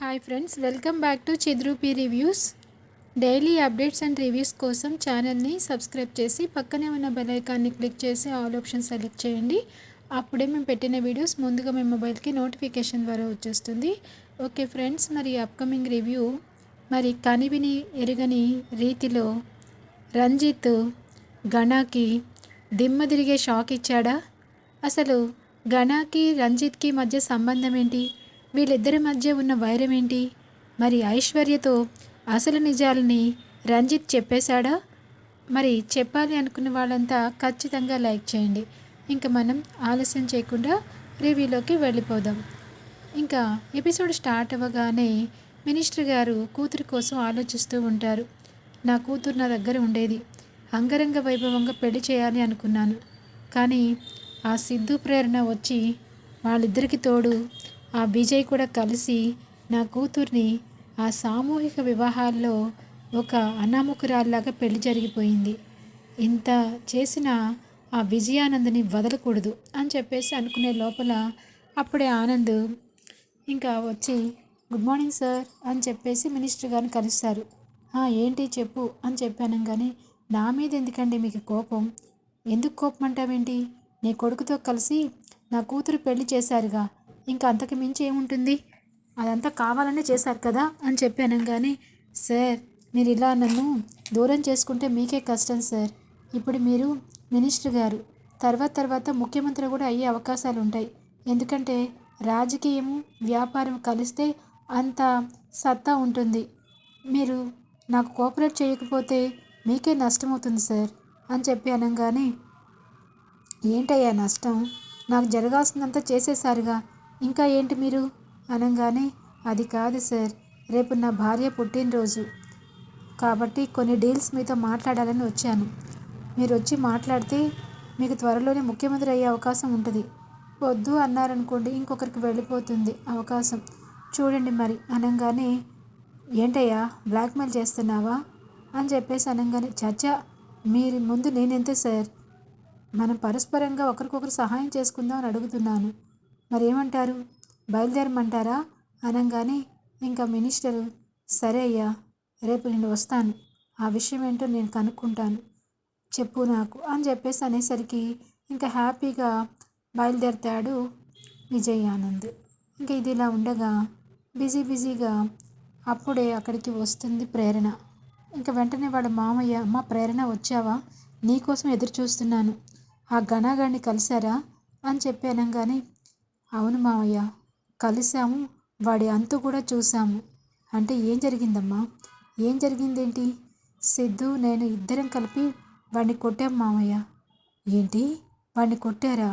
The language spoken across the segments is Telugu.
Hi friends welcome back to Chidrupi reviews daily updates and reviews కోసం ఛానల్ని సబ్స్క్రైబ్ చేసి పక్కనే ఉన్న బెల్ ఐకాన్ని క్లిక్ చేసి ఆల్ ఆప్షన్ సెలెక్ట్ చేయండి. అప్పుడే మేము పెట్టిన వీడియోస్ ముందుగా మీ మొబైల్కి నోటిఫికేషన్ ద్వారా వచ్చేస్తుంది. ఓకే ఫ్రెండ్స్ మరి అప్కమింగ్ రివ్యూ మరి కనివిని ఎరుగని రీతిలో రంజిత్ గణాకి దిమ్మ తిరిగే షాక్ ఇచ్చాడా? అసలు గణాకి రంజిత్కి మధ్య సంబంధం ఏంటి? వీళ్ళిద్దరి మధ్య ఉన్న వైరం ఏంటి? మరి ఐశ్వర్యతో అసలు నిజాలని రంజిత్ చెప్పేశాడా? మరి చెప్పాలి అనుకున్న వాళ్ళంతా ఖచ్చితంగా లైక్ చేయండి. ఇంకా మనం ఆలస్యం చేయకుండా రివ్యూలోకి వెళ్ళిపోదాం. ఇంకా ఎపిసోడ్ స్టార్ట్ అవ్వగానే మినిస్టర్ గారు కూతురు కోసం ఆలోచిస్తూ ఉంటారు. నా కూతురు నా దగ్గర ఉండేది. అంగరంగ వైభవంగా పెళ్ళి చేయాలి అనుకున్నాను. కానీ ఆ సిద్ధు ప్రేరణ వచ్చి వాళ్ళిద్దరికి తోడు ఆ విజయ్ కూడా కలిసి నా కూతుర్ని ఆ సామూహిక వివాహాల్లో ఒక అనాముకురాల్లాగా పెళ్ళి జరిగిపోయింది. ఇంత చేసిన ఆ విజయానందని వదలకూడదు అని చెప్పేసి అనుకునే లోపల అప్పుడే ఆనంద్ ఇంకా వచ్చి గుడ్ మార్నింగ్ సార్ అని చెప్పేసి మినిస్టర్ గారిని కలుస్తారు ఏంటి చెప్పు అని చెప్పాను కానీ నా మీద ఎందుకండి మీకు కోపం? ఎందుకు కోపం అంటావేంటి నీ కొడుకుతో కలిసి నా కూతురు పెళ్ళి చేశారుగా. ఇంకా అంతకు మించి ఏముంటుంది? అదంతా కావాలనే చేశారు కదా అని చెప్పాను కానీ సార్ మీరు ఇలా నన్ను దూరం చేసుకుంటే మీకే కష్టం సార్. ఇప్పుడు మీరు మినిస్టర్ గారు. తర్వాత తర్వాత ముఖ్యమంత్రి కూడా అయ్యే అవకాశాలు ఉంటాయి. ఎందుకంటే రాజకీయము వ్యాపారం కలిస్తే అంత సత్తా ఉంటుంది. మీరు నాకు కోఆపరేట్ చేయకపోతే మీకే నష్టం అవుతుంది సార్ అని చెప్పి అనగానే ఏంటయ్యా నష్టం? నాకు జరగాల్సిందంతా చేసేసారుగా ఇంకా ఏంటి మీరు? అనగానే అది కాదు సార్. రేపు నా భార్య పుట్టినరోజు. కాబట్టి కొన్ని డీల్స్ మీతో మాట్లాడాలని వచ్చాను. మీరు వచ్చి మాట్లాడితే మీకు త్వరలోనే ముఖ్యమంత్రి అయ్యే అవకాశం ఉంటుంది. వద్దు అన్నారనుకోండి ఇంకొకరికి వెళ్ళిపోతుంది అవకాశం. చూడండి మరి అనగానే ఏంటయ్యా బ్లాక్మెయిల్ చేస్తున్నావా? అని చెప్పేసి అనగానే చచ్చా మీరు ముందు నేనెంతే సార్? మనం పరస్పరంగా ఒకరికొకరు సహాయం చేసుకుందాం అని అడుగుతున్నాను. మరి ఏమంటారు బయలుదేరమంటారా? అనగానే ఇంకా మినిస్టరు సరే అయ్యా రేపు నేను వస్తాను. ఆ విషయం ఏంటో నేను కనుక్కుంటాను. చెప్పు నాకు అని చెప్పేసి అనేసరికి ఇంకా హ్యాపీగా బయలుదేరతాడు విజయ్ ఆనంద్ ఇంకా ఇది ఇలా ఉండగా బిజీ బిజీగా అప్పుడే అక్కడికి వస్తుంది ప్రేరణ. ఇంకా వెంటనే వాడు మామయ్య అమ్మ ప్రేరణ వచ్చావా? నీకోసం ఎదురు చూస్తున్నాను ఆ గణాగాడిని కలిశారా? అని చెప్పి అనగానే అవును మామయ్య కలిసాము వాడి అంతు కూడా చూసాము అంటే ఏం జరిగిందమ్మా? ఏం జరిగిందేంటి? సిద్ధు నేను ఇద్దరం కలిపి వాడిని కొట్టాం మామయ్య ఏంటి? వాడిని కొట్టారా?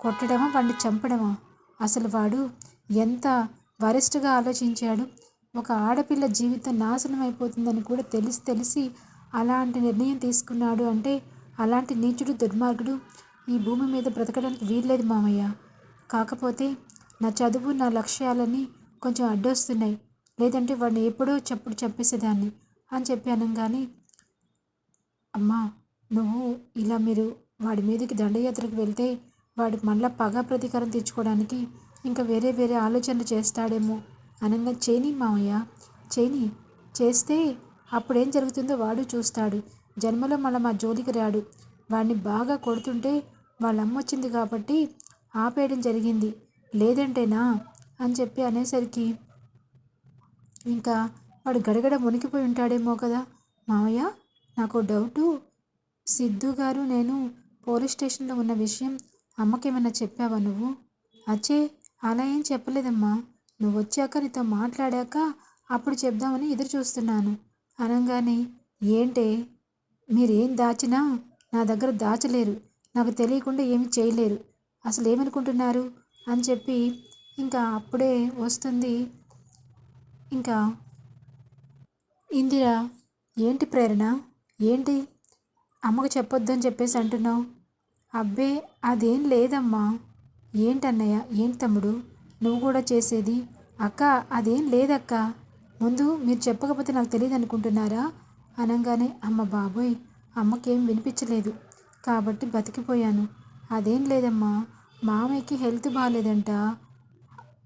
కొట్టడమా వాడిని చంపడమా? అసలు వాడు ఎంత వరిష్ఠగా ఆలోచించాడు. ఒక ఆడపిల్ల జీవితం నాశనం అయిపోతుందని కూడా తెలిసి తెలిసి అలాంటి నిర్ణయం తీసుకున్నాడు అంటే అలాంటి నీచుడు దుర్మార్గుడు ఈ భూమి మీద బ్రతకడానికి వీల్లేదు మామయ్య కాకపోతే నా చదువు నా లక్ష్యాలని కొంచెం అడ్డొస్తున్నాయి. లేదంటే వాడిని ఎప్పుడో చెప్పుడు చెప్పేసేదాన్ని అని చెప్పి అనగానే అమ్మా నువ్వు ఇలా మీరు వాడి మీదకి దండయాత్రకు వెళ్తే వాడు మళ్ళా పగ ప్రతీకారం తెచ్చుకోవడానికి ఇంకా వేరే వేరే ఆలోచనలు చేస్తాడేమో అనగా చేయని మామయ్య చేయని చేస్తే అప్పుడేం జరుగుతుందో వాడు చూస్తాడు. జన్మలో మళ్ళీ మా జోలికి రాడు. వాడిని బాగా కొడుతుంటే వాళ్ళమ్మ వచ్చింది కాబట్టి ఆపేయడం జరిగింది. లేదంటేనా? అని చెప్పి అనేసరికి ఇంకా వాడు గడగడ మునిగిపోయి ఉంటాడేమో కదా? మామయ్య నాకు డౌటు. సిద్ధు గారు నేను పోలీస్ స్టేషన్లో ఉన్న విషయం అమ్మకేమైనా చెప్పావా నువ్వు? అచ్చే అలా ఏం చెప్పలేదమ్మా. నువ్వు వచ్చాక నీతో మాట్లాడాక అప్పుడు చెప్దామని ఎదురు చూస్తున్నాను. అనగానే ఏంటే? మీరేం దాచినా నా దగ్గర దాచలేరు. నాకు తెలియకుండా ఏమి చేయలేరు. అసలు ఏమనుకుంటున్నారు అని చెప్పి ఇంకా అప్పుడే వస్తుంది. ఇంకా ఇందిరా ఏంటి ప్రేరణ? ఏంటి? అమ్మకు చెప్పొద్దని చెప్పేసి అంటున్నావు? అబ్బే అదేం లేదమ్మా. ఏంటన్నయ్య ఏంటి తమ్ముడు? నువ్వు కూడా చేసేది? అక్క అదేం లేదక్క. ముందు మీరు చెప్పకపోతే నాకు తెలియదు అనుకుంటున్నారా అనగానే అమ్మ బాబోయ్ అమ్మకేం వినిపించలేదు. కాబట్టి బతికిపోయాను. అదేం లేదమ్మా. మామయ్యకి హెల్త్ బాగాలేదంట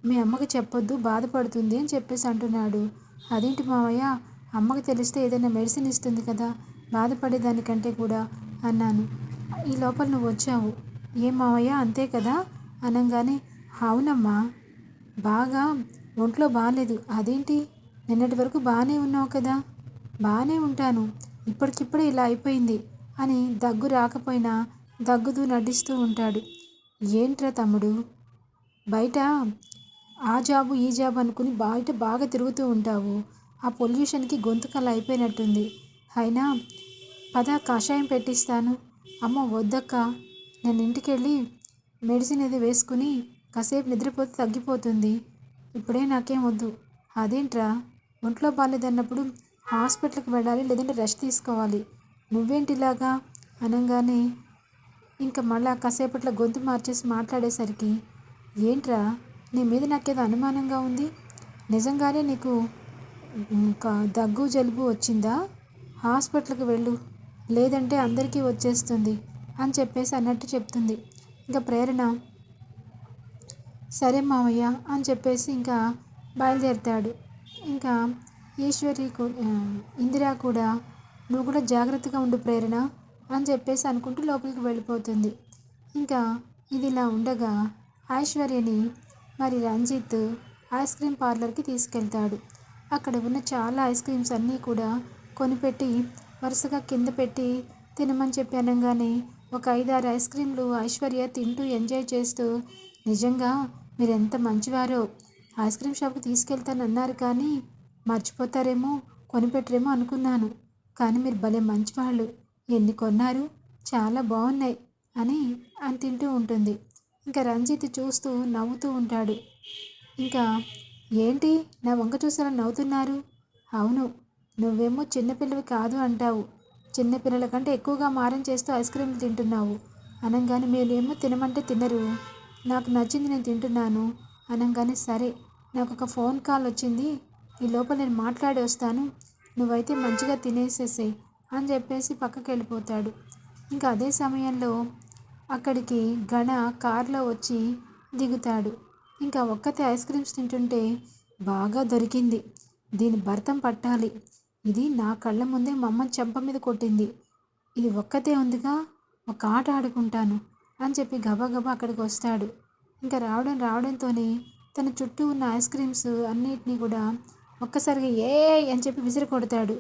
మీ అమ్మకి చెప్పొద్దు బాధపడుతుంది అని చెప్పేసి అంటున్నాడు. అదేంటి మామయ్య? అమ్మకి తెలిస్తే ఏదైనా మెడిసిన్ ఇస్తుంది కదా బాధపడేదానికంటే కూడా అన్నాను. ఈ లోపల నువ్వు వచ్చావు. ఏం మావయ్య అంతే కదా? అనగానే అవునమ్మా. బాగా ఒంట్లో బాగాలేదు అదేంటి? నిన్నటి వరకు బాగానే ఉన్నావు కదా? బాగానే ఉంటాను. ఇప్పటికిప్పుడే ఇలా అయిపోయింది అని దగ్గు రాకపోయినా దగ్గుతూ నటిస్తూ ఉంటాడు. ఏంట్రా తమ్ముడు? బయట ఆ జాబు ఈ జాబు అనుకుని బయట బాగా తిరుగుతూ ఉంటావు. ఆ పొల్యూషన్కి గొంతుకలు అయిపోయినట్టుంది. అయినా పద కషాయం పెట్టిస్తాను. అమ్మ వద్దక్క. నేను ఇంటికెళ్ళి మెడిసిన్ ఏది వేసుకుని కాసేపు నిద్రపోతే తగ్గిపోతుంది. ఇప్పుడే నాకేం వద్దు. అదేంట్రా? ఒంట్లో బాగాలేదన్నప్పుడు హాస్పిటల్కి వెళ్ళాలి లేదంటే రెస్ట్ తీసుకోవాలి. నువ్వేంటిలాగా? అనగానే ఇంకా మళ్ళా కాసేపట్లో గొంతు మార్చేసి మాట్లాడేసరికి ఏంట్రా నీ మీద నాకేదో అనుమానంగా ఉంది? నిజంగానే నీకు ఇంకా దగ్గు జలుబు వచ్చిందా? హాస్పిటల్కి వెళ్ళు లేదంటే అందరికీ వచ్చేస్తుంది అని చెప్పేసి అన్నట్టు చెప్తుంది. ఇంకా ప్రేరణ సరే మామయ్య అని చెప్పేసి ఇంకా బయలుదేరుతాడు. ఇంకా ఈశ్వరి ఇందిరా కూడా నువ్వు కూడా జాగ్రత్తగా ఉండు ప్రేరణ అని చెప్పేసి అనుకుంటూ లోపలికి వెళ్ళిపోతుంది. ఇంకా ఇది ఇలా ఉండగా ఐశ్వర్యని మరి రంజిత్ ఐస్ క్రీమ్ పార్లర్కి తీసుకెళ్తాడు. అక్కడ ఉన్న చాలా ఐస్ క్రీమ్స్ అన్నీ కూడా కొనిపెట్టి వరుసగా కింద పెట్టి తినమని చెప్పి అనగానే ఒక ఐదారు ఐస్ క్రీమ్లు ఐశ్వర్య తింటూ ఎంజాయ్ చేస్తూ నిజంగా మీరు ఎంత మంచివారో ఐస్ క్రీమ్ షాప్కి తీసుకెళ్తానన్నారు కానీ మర్చిపోతారేమో కొనిపెట్టరేమో అనుకున్నాను. కానీ మీరు భలే మంచివాళ్ళు. ఎన్ని కొన్నారు చాలా బాగున్నాయి అని అని తింటూ ఉంటుంది. ఇంకా రంజిత్ చూస్తూ నవ్వుతూ ఉంటాడు. ఇంకా ఏంటి? నా వంక చూసారా నవ్వుతున్నారు? అవును. నువ్వేమో చిన్నపిల్లవి కాదు అంటావు. చిన్నపిల్లల కంటే ఎక్కువగా మారం చేస్తూ ఐస్ క్రీమ్లు తింటున్నావు. అనగానే మీరేమో తినమంటే తినరు. నాకు నచ్చింది నేను తింటున్నాను. అనగానే సరే నాకు ఒక ఫోన్ కాల్ వచ్చింది. ఈ లోపల నేను మాట్లాడి వస్తాను. నువ్వైతే మంచిగా తినేసేసేయి. అని చెప్పేసి పక్కకి వెళ్ళిపోతాడు ఇంకా అదే సమయంలో అక్కడికి గణ కారులో వచ్చి దిగుతాడు. ఇంకా ఒక్కతే ఐస్ క్రీమ్స్ తింటుంటే బాగా దొరికింది. దీని భర్తం పట్టాలి. ఇది నా కళ్ళ ముందే మా అమ్మ చెంప మీద కొట్టింది. ఇది ఒక్కతే ఉందిగా ఒక ఆట ఆడుకుంటాను అని చెప్పి గబగబా అక్కడికి వస్తాడు. ఇంకా రావడం రావడంతోనే తన చుట్టూ ఉన్న ఐస్ క్రీమ్స్ అన్నిటినీ కూడా ఒక్కసారిగా ఏ అని చెప్పి విసిరి కొడతాడు.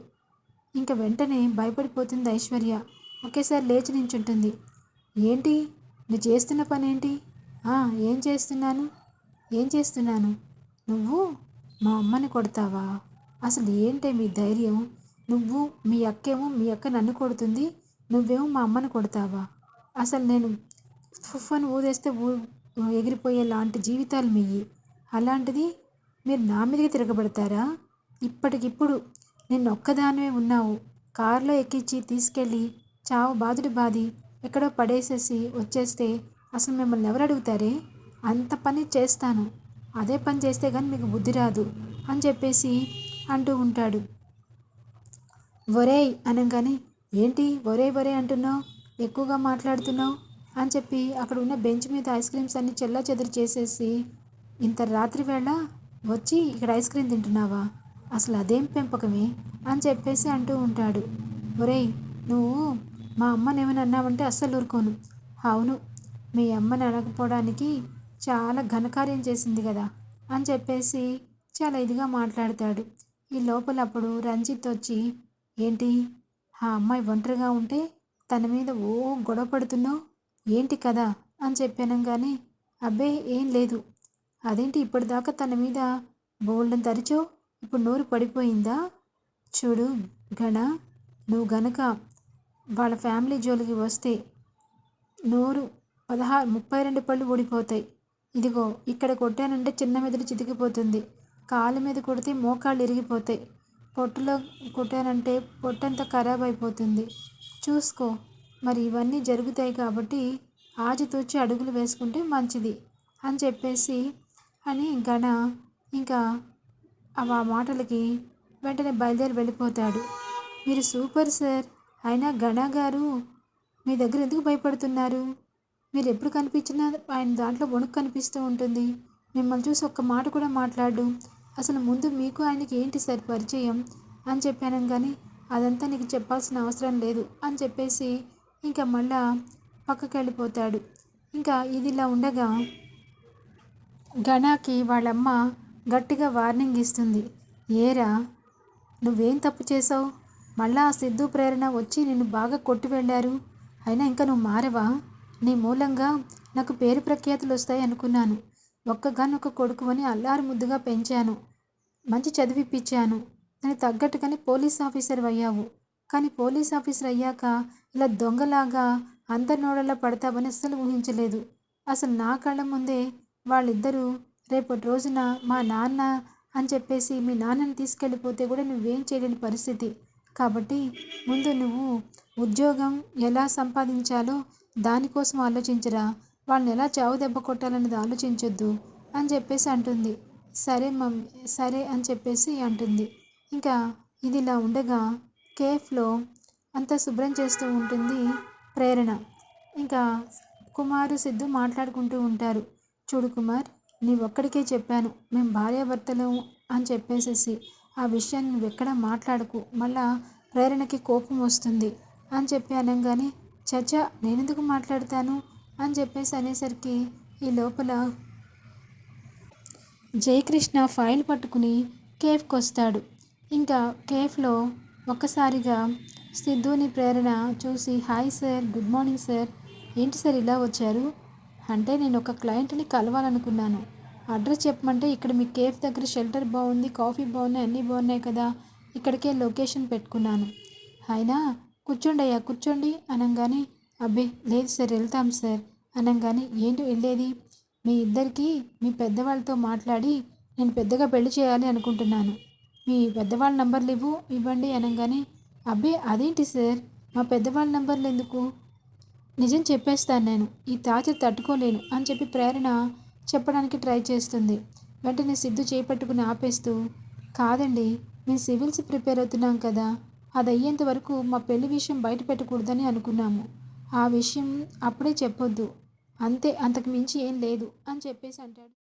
ఇంకా వెంటనే భయపడిపోతుంది ఐశ్వర్య. ఒకేసారి లేచి నించుంటుంది. ఏంటి? నువ్వు చేస్తున్న పని ఏంటి ఏం చేస్తున్నాను? ఏం చేస్తున్నాను? నువ్వు మా అమ్మని కొడతావా? అసలు ఏంటే మీ ధైర్యం? నువ్వు మీ అక్కేమో మీ అక్క నన్ను కొడుతుంది. నువ్వేమో మా అమ్మని కొడతావా? అసలు నేను ఫుఫ్ అని ఊదేస్తే ఊ ఎగిరిపోయే లాంటి జీవితాలు మీయి. అలాంటిది మీరు నా మీదకి తిరగబడతారా? ఇప్పటికిప్పుడు నిన్న ఒక్కదానివే ఉన్నావు. కారులో ఎక్కించి తీసుకెళ్ళి చావు బాధుడి బాది ఎక్కడో పడేసేసి వచ్చేస్తే అసలు మిమ్మల్ని ఎవరు అడుగుతారే? అంత పని చేస్తాను. అదే పని చేస్తే కానీ మీకు బుద్ధి రాదు అని చెప్పేసి అంటూ ఉంటాడు. ఒరేయ్ అనగానే ఏంటి ఒరే ఒరే అంటున్నావు? ఎక్కువగా మాట్లాడుతున్నావు? అని చెప్పి అక్కడ ఉన్న బెంచ్ మీద ఐస్ క్రీమ్స్ అన్ని చెల్లా చెదరు చేసేసి ఇంత రాత్రి వేళ వచ్చి ఇక్కడ ఐస్ క్రీమ్ తింటున్నావా? అసలు అదేం పెంపకమే అని చెప్పేసి అంటూ ఉంటాడు. ఒరేయ్ నువ్వు మా అమ్మని ఏమైనా అన్నావంటే అస్సలు ఊరుకోను. అవును మీ అమ్మని అడగపోవడానికి చాలా ఘనకార్యం చేసింది కదా అని చెప్పేసి చాలా ఇదిగా మాట్లాడతాడు. ఈ లోపల అప్పుడు రంజిత్ వచ్చి ఏంటి ఆ అమ్మాయి ఒంటరిగా ఉంటే తన మీద ఓ గొడవ పడుతున్నావు? ఏంటి కదా అని చెప్పాను కానీ అబ్బే ఏం లేదు. అదేంటి ఇప్పటిదాకా తన మీద బోల్డని తరిచో ఇప్పుడు నోరు పడిపోయిందా? చూడు గణ నువ్వు గనక వాళ్ళ ఫ్యామిలీ జోలికి వస్తే నోరు పదహారు ముప్పై రెండు పళ్ళు ఊడిపోతాయి. ఇదిగో ఇక్కడ కొట్టానంటే చిన్న మెదడు చితికిపోతుంది. కాలు మీద కొడితే మోకాళ్ళు ఇరిగిపోతాయి పొట్టులో కొట్టానంటే పొట్టంతా ఖరాబ్ అయిపోతుంది. చూసుకో మరి ఇవన్నీ జరుగుతాయి కాబట్టి ఆచితూచి అడుగులు వేసుకుంటే మంచిది అని చెప్పేసి అని గణ ఇంకా ఆ మాటలకి వెంటనే బయలుదేరి వెళ్ళిపోతాడు. మీరు సూపర్ సార్. అయినా గణా గారు మీ దగ్గర ఎందుకు భయపడుతున్నారు? మీరు ఎప్పుడు కనిపించినా ఆయన దాంట్లో వణుకు కనిపిస్తూ ఉంటుంది. మిమ్మల్ని చూసి ఒక్క మాట కూడా మాట్లాడు అసలు ముందు మీకు ఆయనకి ఏంటి సార్ పరిచయం? అని చెప్పాను కానీ అదంతా నీకు చెప్పాల్సిన అవసరం లేదు అని చెప్పేసి ఇంకా మళ్ళా పక్కకి వెళ్ళిపోతాడు. ఇంకా ఇదిలా ఉండగా గణాకి వాళ్ళమ్మ గట్టిగా వార్నింగ్ ఇస్తుంది. ఏరా నువ్వేం తప్పు చేసావు మళ్ళా ఆ సిద్ధు ప్రేరణ వచ్చి నిన్ను బాగా కొట్టి వెళ్ళారు అయినా ఇంకా నువ్వు మారవా? నీ మూలంగా నాకు పేరు ప్రఖ్యాతులు వస్తాయి అనుకున్నాను. ఒక్కగానొక్క కొడుకువని అల్లారు ముద్దుగా పెంచాను. మంచి చదివిప్పించాను దానికి తగ్గట్టుగానే పోలీస్ ఆఫీసర్ అయ్యావు. కానీ పోలీస్ ఆఫీసర్ అయ్యాక ఇలా దొంగలాగా అందరి నోడల్లో పడతావని అస్సలు ఊహించలేదు. అసలు నా కళ్ళ ముందే వాళ్ళిద్దరూ రేపటి రోజున మా నాన్న అని చెప్పేసి మీ నాన్నని తీసుకెళ్ళిపోతే కూడా నువ్వేం చేయలేని పరిస్థితి. కాబట్టి ముందు నువ్వు ఉద్యోగం ఎలా సంపాదించాలో దానికోసం ఆలోచించరా. వాళ్ళని ఎలా చావు దెబ్బ కొట్టాలన్నది ఆలోచించొద్దు అని చెప్పేసి అంటుంది. సరే మమ్మీ సరే అని చెప్పేసి అంటుంది. ఇంకా ఇది ఇలా ఉండగా కేఫ్లో అంతా శుభ్రం చేస్తూ ఉంటుంది ప్రేరణ. ఇంకా కుమారు సిద్ధు మాట్లాడుకుంటూ ఉంటారు. చూడు కుమార్ నీ ఒక్కడికే చెప్పాను. మేము భార్యాభర్తలు అని చెప్పేసేసి ఆ విషయాన్ని నువ్వు ఎక్కడ మాట్లాడకు. మళ్ళా ప్రేరణకి కోపం వస్తుంది అని చెప్పి అనగానే చచ్చా నేనెందుకు మాట్లాడతాను? అని చెప్పేసి అనేసరికి ఈ లోపల జయకృష్ణ ఫైల్ పట్టుకుని కేఫ్కి వస్తాడు ఇంకా కేఫ్లో ఒక్కసారిగా సిద్ధుని ప్రేరణ చూసి hi sir good morning sir. ఏంటి సార్ ఇలా వచ్చారు? అంటే నేను ఒక క్లయింట్ని కలవాలనుకున్నాను. అడ్రస్ చెప్పమంటే ఇక్కడ మీ కేఫ్ దగ్గర షెల్టర్ బాగుంది కాఫీ బాగున్నాయి అన్నీ బాగున్నాయి కదా. ఇక్కడికే లొకేషన్ పెట్టుకున్నాను. అయినా కూర్చోండి అయ్యా కూర్చోండి అనగానే అబ్బే లేదు సార్ వెళ్తాం సార్ అనగానే ఏంటి వెళ్ళేది? మీ ఇద్దరికి మీ పెద్దవాళ్ళతో మాట్లాడి నేను పెద్దగా పెళ్ళి చేయాలి అనుకుంటున్నాను. మీ పెద్దవాళ్ళ నంబర్లు ఇవ్వు ఇవ్వండి అనగానే అబ్బే అదేంటి సార్? మా పెద్దవాళ్ళ నంబర్లు ఎందుకు? నిజం చెప్పేస్తాను నేను. ఈ తాచర్ తట్టుకోలేను అని చెప్పి ప్రేరణ చెప్పడానికి ట్రై చేస్తుంది. వెంటనే సిద్ధు చేపట్టుకుని ఆపేస్తూ కాదండి మేము సివిల్స్ ప్రిపేర్ అవుతున్నాం కదా. అది అయ్యేంత వరకు మా పెళ్ళి విషయం బయట పెట్టకూడదని అనుకున్నాము. ఆ విషయం అప్పుడే చెప్పొద్దు. అంతే అంతకు మించి ఏం లేదు అని చెప్పేసి అంటాడు.